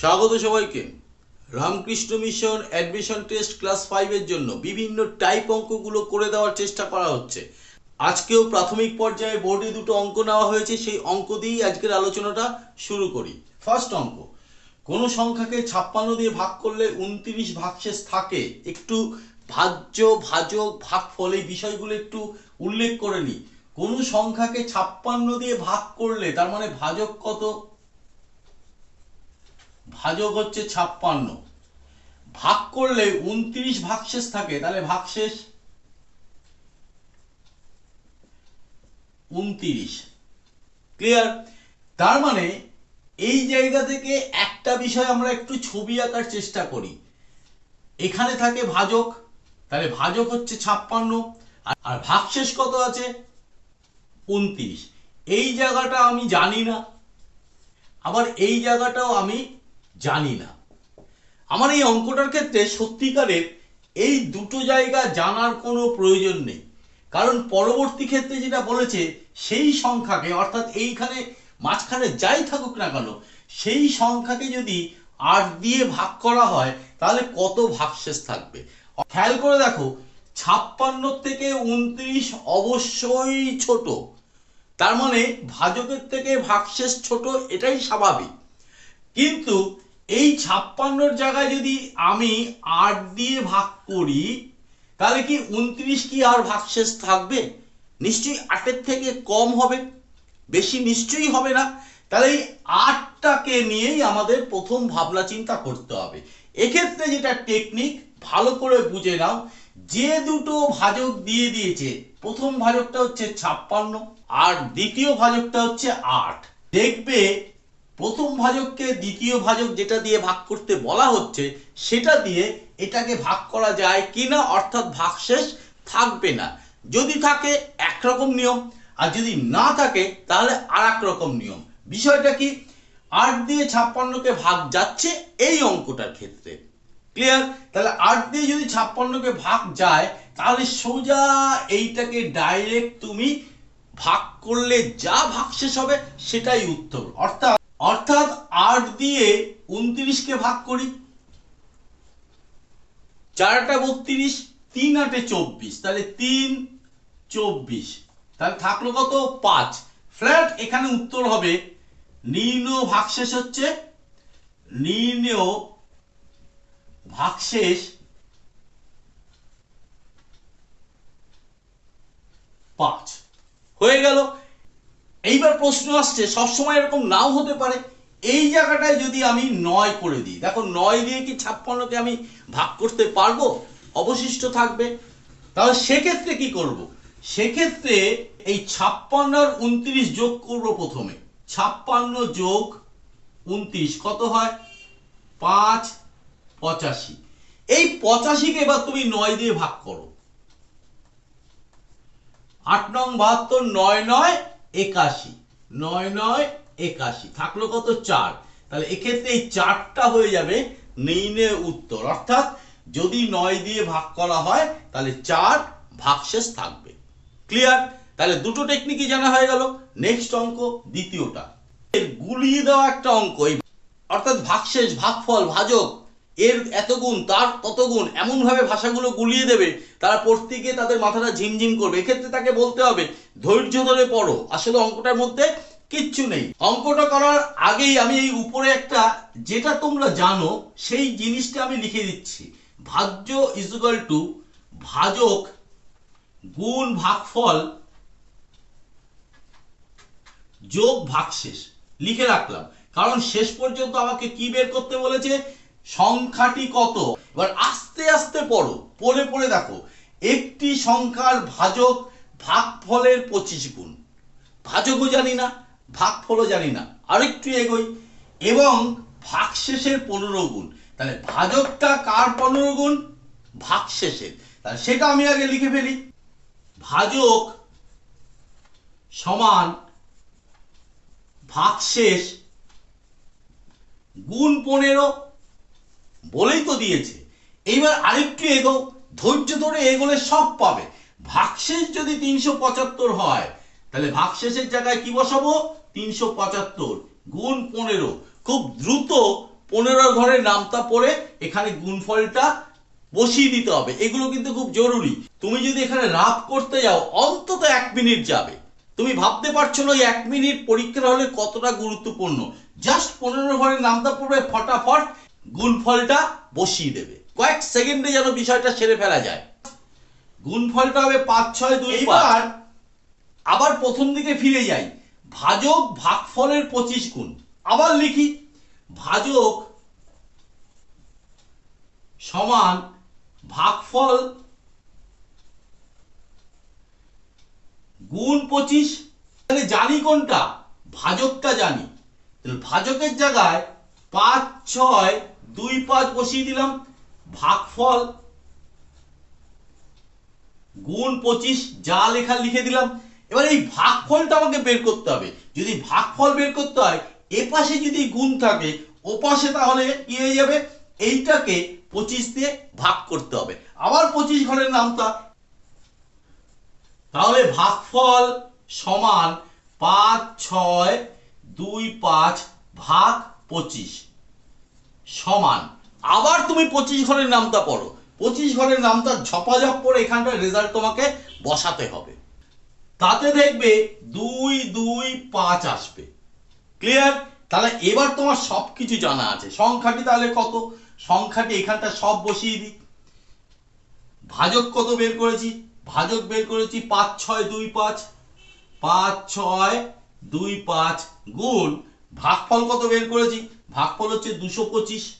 স্বাগত সবাইকে। Ramakrishna mission admission test class ফাইভের জন্য বিভিন্ন টাইপ অঙ্কগুলো করে দেওয়ার চেষ্টা করা হচ্ছে। আজকেও প্রাথমিক পর্যায়ে বোর্ডে দুটো অঙ্ক নেওয়া হয়েছে, সেই অঙ্ক দিয়েই আজকের আলোচনাটা শুরু করি। ফার্স্ট অঙ্ক, কোনো সংখ্যাকে ছাপ্পান্ন দিয়ে ভাগ করলে উনত্রিশ ভাগশেষ থাকে? একটু ভাজ্য ভাজক ভাগফল এই বিষয়গুলো একটু উল্লেখ করে নিই। কোনো সংখ্যাকে ছাপ্পান্ন দিয়ে ভাগ করলে, তার মানে ভাজক কত? ভাজক হচ্ছে ছাপ্পান্ন। ভাগ করলে উনত্রিশ ভাগশেষ থাকে, তাহলে ভাগশেষ উনত্রিশ। ক্লিয়ার তার মানে এই জায়গা থেকে একটা বিষয় আমরা একটু ছবি আঁকার চেষ্টা করি। এখানে থাকে ভাজক, তাহলে ভাজক হচ্ছে ছাপ্পান্ন আর- ভাগশেষ কত আছে? উনত্রিশ। এই জায়গাটা আমি জানি না। আবার এই জায়গাটাও আমি জানি না। আমার এই অঙ্কটার ক্ষেত্রে সত্যিকারের এই দুটো জায়গা জানার কোনো প্রয়োজন নেই। কারণ পরবর্তী ক্ষেত্রে যেটা বলেছে, সেই সংখ্যাকে, অর্থাৎ এইখানে মাঝখানে যাই থাকুক না কেন, সেই সংখ্যাকে যদি আট দিয়ে ভাগ করা হয়, তাহলে কত ভাগশেষ থাকবে? খেয়াল করে দেখো, ছাপ্পান্ন থেকে উনত্রিশ অবশ্যই ছোট। তার মানে ভাজকের থেকে ভাগশেষ ছোট, এটাই স্বাভাবিক। কিন্তু এই ছাপ্পান্নর জায়গায় যদি আমি আট দিয়ে ভাগ করি, তাহলে কি উনত্রিশ কি আর ভাগশেষ থাকবে? নিশ্চয়ই আটের থেকে কম হবে, বেশি নিশ্চয়ই হবে না। তাহলে এই আটটাকে নিয়েই আমাদের প্রথম ভাবনা চিন্তা করতে হবে। এক্ষেত্রে যেটা টেকনিক ভালো করে বুঝে নাও, যে দুটো ভাজক দিয়ে দিয়েছে, প্রথম ভাজকটা হচ্ছে ছাপ্পান্ন আর দ্বিতীয় ভাজকটা হচ্ছে আট। দেখবে প্রথম ভাজককে দ্বিতীয় ভাজক যেটা দিয়ে ভাগ করতে বলা হচ্ছে, সেটা দিয়ে এটাকে ভাগ করা যায় কিনা, অর্থাৎ ভাগশেষ থাকবে না। যদি থাকে একরকম নিয়ম, আর যদি না থাকে, তাহলে আর রকম নিয়ম। বিষয়টা কি? আট দিয়ে ছাপ্পান্নকে ভাগ যাচ্ছে এই অঙ্কটার ক্ষেত্রে। ক্লিয়ার? তাহলে আট দিয়ে যদি ছাপ্পান্নকে ভাগ যায়, তাহলে সোজা এইটাকে ডাইরেক্ট তুমি ভাগ করলে যা ভাগশেষ হবে, সেটাই উত্তর। অর্থাৎ অর্থাৎ আট দিয়ে উনত্রিশকে ভাগ করি। চারটা বত্রিশ, তিন আটে চব্বিশ। তাহলে তিন, চব্বিশ। তাহলে থাকল কত? পাঁচ। ফ্ল্যাট এখানে উত্তর হবে, নির্ণয় ভাগশেষ হচ্ছে, নির্ণয় ভাগশেষ পাঁচ। হয়ে গেল। এইবার প্রশ্ন আসছে, সবসময় এরকম নাও হতে পারে। এই জায়গাটায় যদি আমি নয় করে দিই, দেখো নয় দিয়ে কি ছাপ্পান্নকে আমি ভাগ করতে পারব? অবশিষ্ট থাকবে। তাহলে সেক্ষেত্রে কি করব? সেক্ষেত্রে এই ছাপ্পান্ন আর উনত্রিশ যোগ করব প্রথমে। ছাপ্পান্ন যোগ উনত্রিশ, কত হয়? পাঁচ, পঁচাশি। এই পঁচাশিকে এবার তুমি নয় দিয়ে ভাগ করো। আট নং বাহাত্তর, নয় নয় একাশি। নয় নয় একাশি। থাকল কত চার? তাহলে এক্ষেত্রে এই চারটা হয়ে যাবে নির্ণয় উত্তর। অর্থাৎ যদি নয় দিয়ে ভাগ করা হয়, তাহলে চার ভাগশেষ থাকবে। ক্লিয়ার তাহলে দুটো টেকনিকই জানা হয়ে গেল। নেক্সট অঙ্ক, দ্বিতীয়টা। এর গুলিয়ে দেওয়া একটা অঙ্ক। অর্থাৎ ভাগশেষ, ভাগফল, ভাজক এর এত গুণ, তার তত গুণ এমন ভাবে ভাষাগুলো গুলিয়ে দেবে, তারা পড়তে গিয়ে তাদের মাথাটা ঝিমঝিম করবে। এক্ষেত্রে তাকে বলতে হবে, ধৈর্য ধরে পড়ো। আসলে অঙ্কটার মধ্যে কিচ্ছু নেই। অঙ্কটা করার আগেই আমি এই উপরে একটা, যেটা তোমরা জানো, সেই জিনিসটা আমি লিখে দিচ্ছি। ভাজ্য ইজুগাল টু ভাজক গুণ ভাগফল যোগ ভাগশেষ। লিখে রাখলাম। কারণ শেষ পর্যন্ত আমাকে কি বের করতে বলেছে? সংখ্যাটি কত? এবার আস্তে আস্তে পড়ো, পড়ে পড়ে দেখো। একটি সংখ্যার ভাজক ভাগফলের পঁচিশ গুণ। ভাজকও জানি না, ভাগফলও জানি না। আরেকটু এগোই। এবং ভাগশেষের পনেরো গুণ। তাহলে ভাজকটা কার পনেরো গুণ? ভাগশেষের। তাহলে সেটা আমি আগে লিখে ফেলি। ভাজক সমান ভাগশেষ গুণ পনেরো বলেই তো দিয়েছে। এইবার আরেকটু এগো ধৈর্য ধরে এগোলে সব পাবে। ভাগশেষ যদি তিনশো পঁচাত্তর হয়, তাহলে ভাগশেষের জায়গায় কি বসাবো? তিনশো পঁচাত্তর গুণ পনেরো। খুব দ্রুত পনেরো ঘরের নামতা পড়ে এখানে গুণফলটা বসিয়ে দিতে হবে। এগুলো কিন্তু খুব জরুরি। তুমি যদি এখানে রাফ করতে যাও, অন্তত এক মিনিট যাবে। তুমি ভাবতে পারছ না এক মিনিট পরীক্ষার হলে কতটা গুরুত্বপূর্ণ। জাস্ট পনেরো ঘরের নামতা পড়বে ফটাফট। গুণফলটা বসিয়ে দেবে। কয়েক সেকেন্ডে যেন বিষয়টা সেরে ফেলা যায়। গুণফলটা হবে পাঁচ ছয় দুই এবার আবার প্রথম দিকে ফিরে যাই। ভাজক ভাগফলের পঁচিশ গুণ। আবার লিখি ভাজক সমান ভাগফল গুণ পঁচিশ। তাহলে জানি কোনটা? ভাজকটা জানি। তাহলে ভাজকের জায়গায় পাঁচ ছয় দুই পাঁচ বসিয়ে দিলাম, ভাগফল গুণ পঁচিশ, যা লেখা লিখে দিলাম। এবার এই ভাগফলটা আমাকে বের করতে হবে। যদি ভাগফল বের করতে হয়, এ পাশে যদি গুণ থাকে, ও পাশে তাহলে কি হয়ে যাবে? এইটাকে পঁচিশ দিয়ে ভাগ করতে হবে। আবার পঁচিশ ঘরের নামতা তাহলে ভাগফল সমান পাঁচ, ছয়, দুই, পাঁচ, ভাগ পঁচিশ। সমান। আবার তুমি পঁচিশ ঘরের নামটা পড়ো। পঁচিশ ঘরের নামটা ঝপাঝপ করে এখানটার রেজাল্ট তোমাকে বসাতে হবে। তাতে দেখবে দুই দুই, পাঁচ আসবে। ক্লিয়ার তাহলে এবার তোমার সব কিছু জানা আছে। সংখ্যাটি তাহলে কত? সংখ্যাটি এখানটা সব বসিয়ে দিই। ভাজক কত বের করেছি? ভাজক বের করেছি পাঁচ, ছয়, দুই, পাঁচ। পাঁচ, ছয়, দুই, পাঁচ গুণ ভাগফল কত বের করেছি? ভাগফল হচ্ছে দুশো পঁচিশ।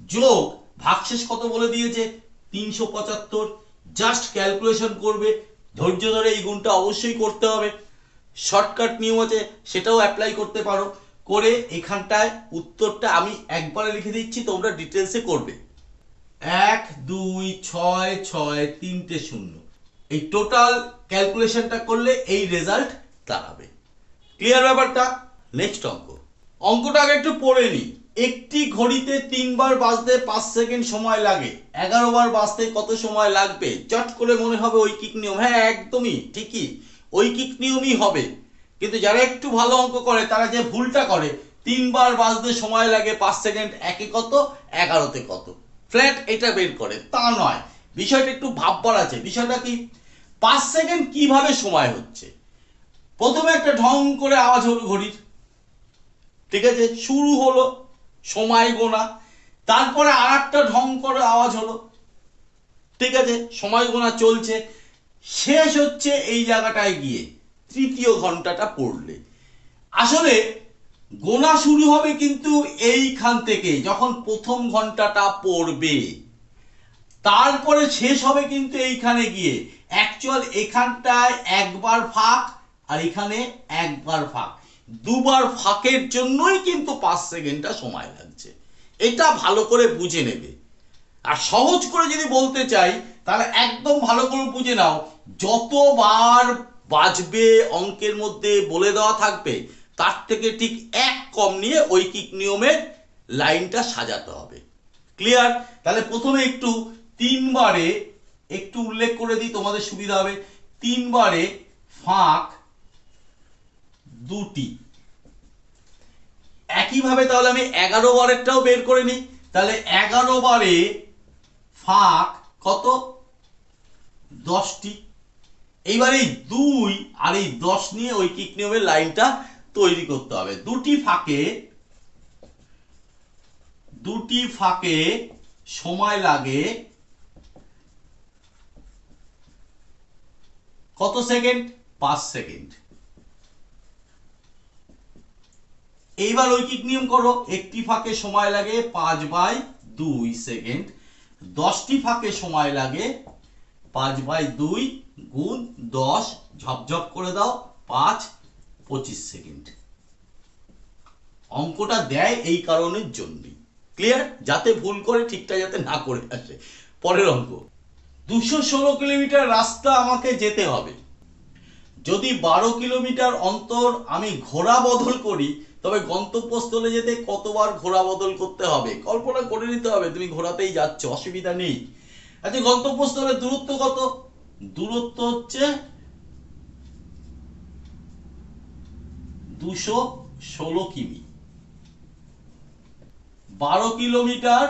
যোগ ভাগশেষ কত বলে দিয়েছে? তিনশো পঁচাত্তর। জাস্ট ক্যালকুলেশন করবে। ধৈর্য ধরে এই গুণটা অবশ্যই করতে হবে। শর্টকাট নিয়ম আছে, সেটাও অ্যাপ্লাই করতে পারো। করে এখানটায় উত্তরটা আমি একবারে লিখে দিচ্ছি, তোমরা ডিটেলসে করবে। এক, দুই, ছয় ছয়, তিনটে, শূন্য। এই টোটাল ক্যালকুলেশনটা করলে এই রেজাল্ট দাঁড়াবে। ক্লিয়ার ব্যাপারটা? নেক্সট অঙ্ক। অঙ্কটা আগে একটু পড়ে নিই একটি ঘড়িতে তিনবার বাজতে পাঁচ সেকেন্ড সময় লাগে। এগারো বার বাজতে কত সময় লাগবে? চট করে মনে হবে ঐকিক নিয়ম। হ্যাঁ একদমই, ঠিকই। ঐকিক নিয়মই হবে। কিন্তু যারা একটু ভালো অঙ্ক করে, তারা যে ভুলটা করে, তিনবার বাজতে সময় লাগে পাঁচ সেকেন্ড, একে কত? এগারোতে কত? ফ্ল্যাট এটা বের করে, তা নয়। বিষয়টা একটু ভাববার আছে। বিষয়টা কি? পাঁচ সেকেন্ড কীভাবে সময় হচ্ছে? প্রথমে একটা ঢং করে আওয়াজ হলো ঘড়ির। ঠিক আছে? শুরু হলো সময় গোনা। তারপরে আর একটা ঢং করে আওয়াজ হলো। ঠিক আছে? সময় গোনা চলছে। শেষ হচ্ছে এই জায়গাটায় গিয়ে। তৃতীয় ঘন্টাটা পড়লে। আসলে গোনা শুরু হবে কিন্তু এইখান থেকে, যখন প্রথম ঘন্টাটা পড়বে। তারপরে শেষ হবে কিন্তু এইখানে গিয়ে। অ্যাকচুয়াল এখানটায় একবার ফাঁক আর এখানে একবার ফাঁক। দুবার ফাঁকের জন্যই কিন্তু পাঁচ সেকেন্ডটা সময় লাগছে। এটা ভালো করে বুঝে নেবে। আর সহজ করে যদি বলতে চাই, তাহলে একদম ভালো করে বুঝে নাও, যতবার বাজবে অঙ্কের মধ্যে বলে দেওয়া থাকবে, তার থেকে ঠিক এক কম নিয়ে ঐকিক নিয়মের লাইনটা সাজাতে হবে। ক্লিয়ার? তাহলে প্রথমে একটু তিনবারে একটু উল্লেখ করে দিই, তোমাদের সুবিধা হবে। তিনবারে ফাঁক দুটি। একইভাবে তাহলে আমি এগারো বারেরটাও বের করে নিই। তাহলে এগারো বারে ফাঁক কত? দশটি। এইবার এই দুই আর এই দশ নিয়ে ঐকিক নিয়মের লাইনটা তৈরি করতে হবে। দুটি ফাঁকে দুটি ফাঁকে সময় লাগে কত সেকেন্ড? পাঁচ সেকেন্ড। এইবার ঐকিক নিয়ম করো, একটি ফাঁকে সময় লাগে পাঁচ বাই দুই সেকেন্ড, দশটি ফাঁকে সময় লাগে পাঁচ বাই দুই গুণ দশ, ঝপঝপ করে দাও, পাঁচ, পঁচিশ সেকেন্ড। অঙ্কটা দেয় এই কারণের জন্যই। ক্লিয়ার যাতে ভুল করে, ঠিকটা যাতে না করে আসে। পরের অঙ্ক। দুশো ষোলো কিলোমিটার রাস্তা আমাকে যেতে হবে। যদি বারো কিলোমিটার অন্তর আমি ঘোড়া বদল করি তবে গন্তব্যস্থলে যেতে কতবার ঘোড়া বদল করতে হবে? কল্পনা করে নিতে হবে, তুমি ঘোরাতেই যাচ্ছ, অসুবিধা নেই। আচ্ছা গন্তব্যস্থলের দূরত্ব কত? দূরত্ব হচ্ছে দুশো ষোলো কিমি। বারো কিলোমিটার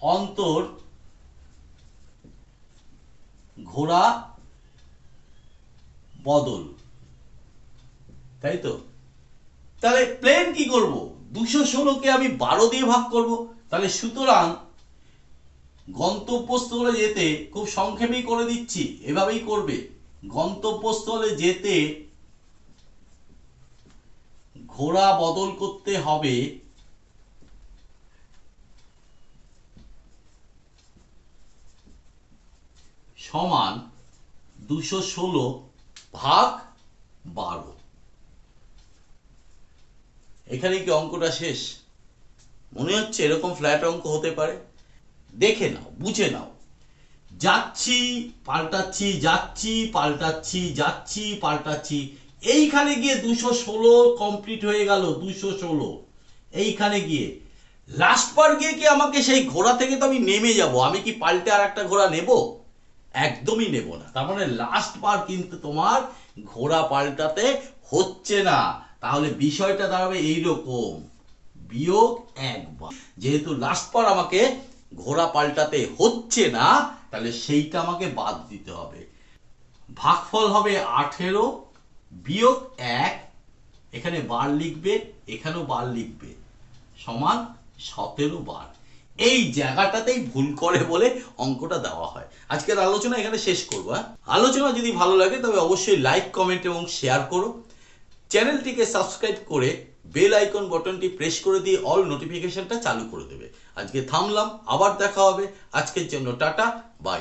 অন্তর ঘোড়া বদল। তাই তো? তাহলে প্লেন কি করব? দুশো ষোলোকে আমি বারো দিয়ে ভাগ করব। তাহলে সুতরাং গন্তব্যস্থলে যেতে খুব সংক্ষেপেই করে দিচ্ছি, এভাবেই করবে। গন্তব্যস্থলে যেতে ঘোড়া বদল করতে হবে। সমান দুশো ষোলো ভাগ বারো। এখানে কি অঙ্কটা শেষ? মনে হচ্ছে এরকম ফ্ল্যাট অঙ্ক হতে পারে। দেখে নাও, বুঝে নাও। যাচ্ছি, পাল্টাচ্ছি যাচ্ছি পাল্টাচ্ছি যাচ্ছি, পাল্টাচ্ছি। এইখানে গিয়ে দুশো ষোলো কমপ্লিট হয়ে গেল, দুশো ষোলো। এইখানে গিয়ে। লাস্ট বার গিয়ে কি আমাকে সেই ঘোড়া থেকে তো আমি নেমে যাব? আমি কি পাল্টে আর একটা ঘোড়া নেব? একদমই নেব না। তার মানে লাস্ট বার কিন্তু তোমার ঘোড়া পাল্টাতে হচ্ছে না। তাহলে বিষয়টা দাঁড়াবে এইরকম। বিয়োগ একবার। যেহেতু লাস্ট পর আমাকে ঘোড়া পাল্টাতে হচ্ছে না, তাহলে সেইটা আমাকে বাদ দিতে হবে। ভাগফল হবে আঠেরো, বিয়োগ এক, এখানে বার লিখবে, এখানেও বার লিখবে, সমান সতেরো বার। এই জায়গাটাতেই ভুল করে বলে অঙ্কটা দেওয়া হয়। আজকের আলোচনা এখানে শেষ করব হ্যাঁ? আলোচনা যদি ভালো লাগে, তবে অবশ্যই লাইক কমেন্ট এবং শেয়ার করো। চ্যানেলটিকে সাবস্ক্রাইব করে বেল আইকন বটনটি প্রেস করে দিয়ে অল নোটিফিকেশনটা চালু করে দেবে। আজকে থামলাম, আবার দেখা হবে। আজকের জন্য টাটা, বাই।